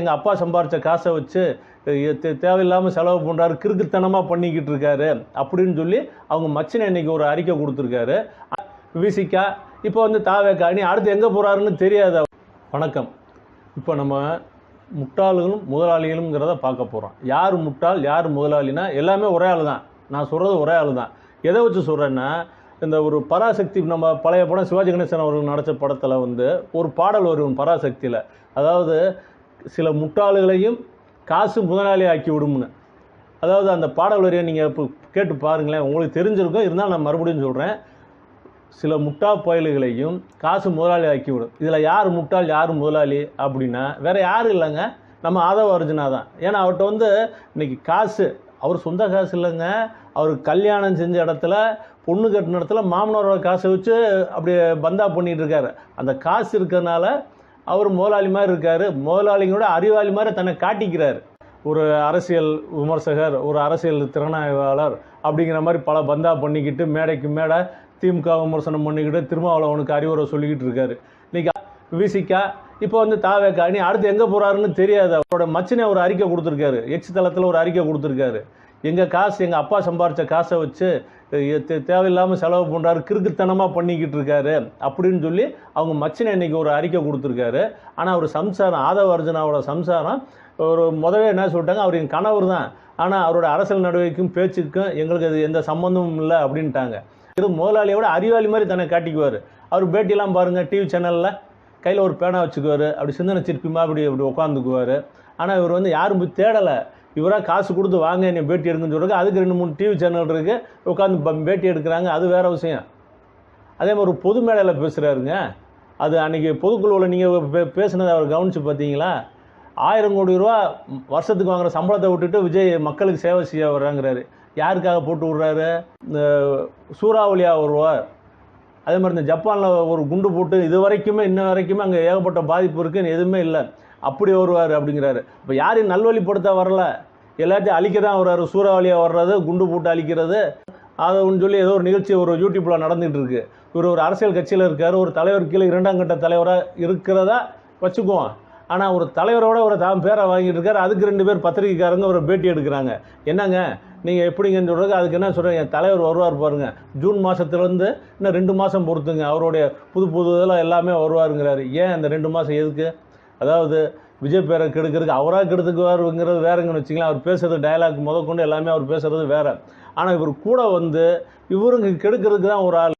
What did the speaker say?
எங்கள் அப்பா சம்பாரித்த காசை வச்சு தேவையில்லாமல் செலவு பண்ணுறாரு கிறுக்குத்தனமாக பண்ணிக்கிட்டு இருக்காரு அப்படின்னு சொல்லி அவங்க மச்சினை இன்னைக்கு ஒரு அறிக்கை கொடுத்துருக்காரு. விசிகா இப்போ வந்து தாவேக்கா நீ அடுத்து எங்கே போகிறாருன்னு தெரியாத வணக்கம். இப்போ நம்ம முட்டாள்களும் முதலாளிகளுங்கிறத பார்க்க போகிறோம் யார் முட்டாள் யார் முதலாளினா எல்லாமே ஒரே ஆள் தான் நான் சொல்கிறது ஒரே ஆள் தான் எதை வச்சு சொல்கிறேன்னா இந்த ஒரு பராசக்தி நம்ம பழைய படம் சிவாஜி கணேசன் அவர்கள் நடித்த படத்தில் வந்து ஒரு பாடல் வரும் பராசக்தியில். அதாவது சில முட்டாள்களையும் காசு முதலாளி ஆக்கி விடும்னு. அதாவது அந்த பாடல் வரியை நீங்கள் இப்போ கேட்டு பாருங்களேன். உங்களுக்கு தெரிஞ்சிருக்கும் இருந்தால் நான் மறுபடியும் சொல்கிறேன் சில முட்டா பயல்களையும் காசு முதலாளி ஆக்கி விடும். இதில் யார் முட்டாள் யார் முதலாளி அப்படின்னா வேறு யாரும் இல்லைங்க. நம்ம ஆதவ அர்ஜுனா தான். ஏன்னா அவர்கிட்ட வந்து இன்னைக்கு காசு அவர் சொந்த காசு இல்லைங்க. அவர் கல்யாணம் செஞ்ச இடத்துல பொண்ணு கட்டின இடத்துல மாமனாரோட காசை வச்சு அப்படியே பந்தா பண்ணிகிட்டு இருக்காரு. அந்த காசு இருக்கிறதுனால அவர் முதலாளி மாதிரி இருக்கார். முதலாளிங்களோட அறிவாளி மாதிரி தன்னை காட்டிக்கிறார். ஒரு அரசியல் விமர்சகர் ஒரு அரசியல் திறனாய்வாளர் அப்படிங்கிற மாதிரி பல பந்தா பண்ணிக்கிட்டு மேடைக்கு மேடை திமுக விமர்சனம் பண்ணிக்கிட்டு திருமாவளவனுக்கு அறிவுரை சொல்லிக்கிட்டு இருக்காரு. இன்னைக்கு விசிகா இப்போ வந்து தாவேக்கா நீ அடுத்து எங்கே போகிறாருன்னு தெரியாது. அவரோட மச்சினை ஒரு அறிக்கை கொடுத்துருக்காரு. எக்ஸ் தளத்தில் ஒரு அறிக்கை கொடுத்துருக்காரு. எங்கள் காசு எங்கள் அப்பா சம்பாரித்த காசை வச்சு தேவையில்லாமல் செலவு பண்ணுறாரு கிறுக்குத்தனமாக பண்ணிக்கிட்டு இருக்காரு அப்படின்னு சொல்லி அவங்க மச்சினை இன்னைக்கு ஒரு அறிக்கை கொடுத்துருக்காரு. ஆனால் அவர் சம்சாரம் ஆதவ அர்ஜுனாவோட சம்சாரம் ஒரு முதவே என்ன சொல்லிட்டாங்க அவர் என் கணவர் தான். ஆனால் அவரோட அரசியல் நடவடிக்கைக்கும் பேச்சுக்கும் எங்களுக்கு அது எந்த சம்மந்தமும் இல்லை அப்படின்ட்டாங்க. இது முதலாளியோட அறிவாளி மாதிரி தன்னை காட்டிக்குவார். அவர் பேட்டிலாம் பாருங்கள் டிவி சேனலில் கையில் ஒரு பேனா வச்சுக்குவார். அப்படி சிந்தனை சிற்பிமா அப்படி அப்படி உட்காந்துக்குவார் ஆனால் இவர் வந்து யாரும் போய் தேடலை. இவராக காசு கொடுத்து வாங்க என்னை பேட்டி எடுங்கன்னு சொல்கிறாங்க அதுக்கு ரெண்டு மூணு டிவி சேனல் இருக்குது உட்காந்து பேட்டி எடுக்கிறாங்க. அது வேறு விஷயம். அதே மாதிரி ஒரு பொது மேடையில் பேசுகிறாருங்க அது அன்றைக்கி பொதுக்குழுவில் நீங்கள் பேசுனதை அவர் கவனித்து பார்த்தீங்களா? ஆயிரம் கோடி ரூபா வருஷத்துக்கு வாங்குற சம்பளத்தை விட்டுட்டு விஜய் மக்களுக்கு சேவை செய்ய வர்றாங்கிறாரு. யாருக்காக போட்டு விட்றாரு? இந்த சூறாவளியாக வருவார். அதே மாதிரி இந்த ஜப்பானில் ஒரு குண்டு போட்டு இது வரைக்குமே இன்ன வரைக்குமே அங்கே ஏகப்பட்ட பாதிப்பு இருக்குன்னு எதுவுமே இல்லை. அப்படி வருவார் அப்படிங்கிறாரு. இப்போ யாரையும் நல்வழிப்படுத்த வரல. எல்லாத்தையும் அழிக்க தான் வர்றாரு. சூறாவளியாக வர்றது குண்டு போட்டு அழிக்கிறது. அதுன்னு சொல்லி ஏதோ ஒரு நிகழ்ச்சி ஒரு யூடியூப்பில் நடந்துகிட்டு இருக்கு. இவர் ஒரு அரசியல் கட்சியில் இருக்கார். ஒரு தலைவர் கீழே இரண்டாம் கட்ட தலைவராக இருக்கிறதா வச்சுக்குவோம். ஆனால் ஒரு தலைவரோட ஒரு தாம் பேரை வாங்கிட்டு இருக்காரு. அதுக்கு ரெண்டு பேர் பத்திரிக்கைக்காரங்க ஒரு பேட்டி எடுக்கிறாங்க. என்னங்க? நீங்கள் எப்படிங்கன்னு சொல்கிறது அதுக்கு என்ன சொல்கிறேன் என் தலைவர் வருவார் பாருங்கள் ஜூன் மாதத்துலேருந்து இன்னும் ரெண்டு மாதம் பொறுத்துங்க. அவருடைய புது புது இதெல்லாம் எல்லாமே வருவாருங்கிறாரு. ஏன் அந்த ரெண்டு மாதம் எதுக்கு? அதாவது விஜய் பேரை கெடுக்கிறதுக்கு அவராக கெடுத்துக்குவாருங்கிறது வேறங்கன்னு வச்சுக்கலாம் அவர் பேசுறது டயலாக் முதற்கொண்டு எல்லாமே அவர் பேசுறது வேற. ஆனால் இவர் கூட வந்து இவருங்க கெடுக்கிறதுக்கு தான் ஒரு ஆள்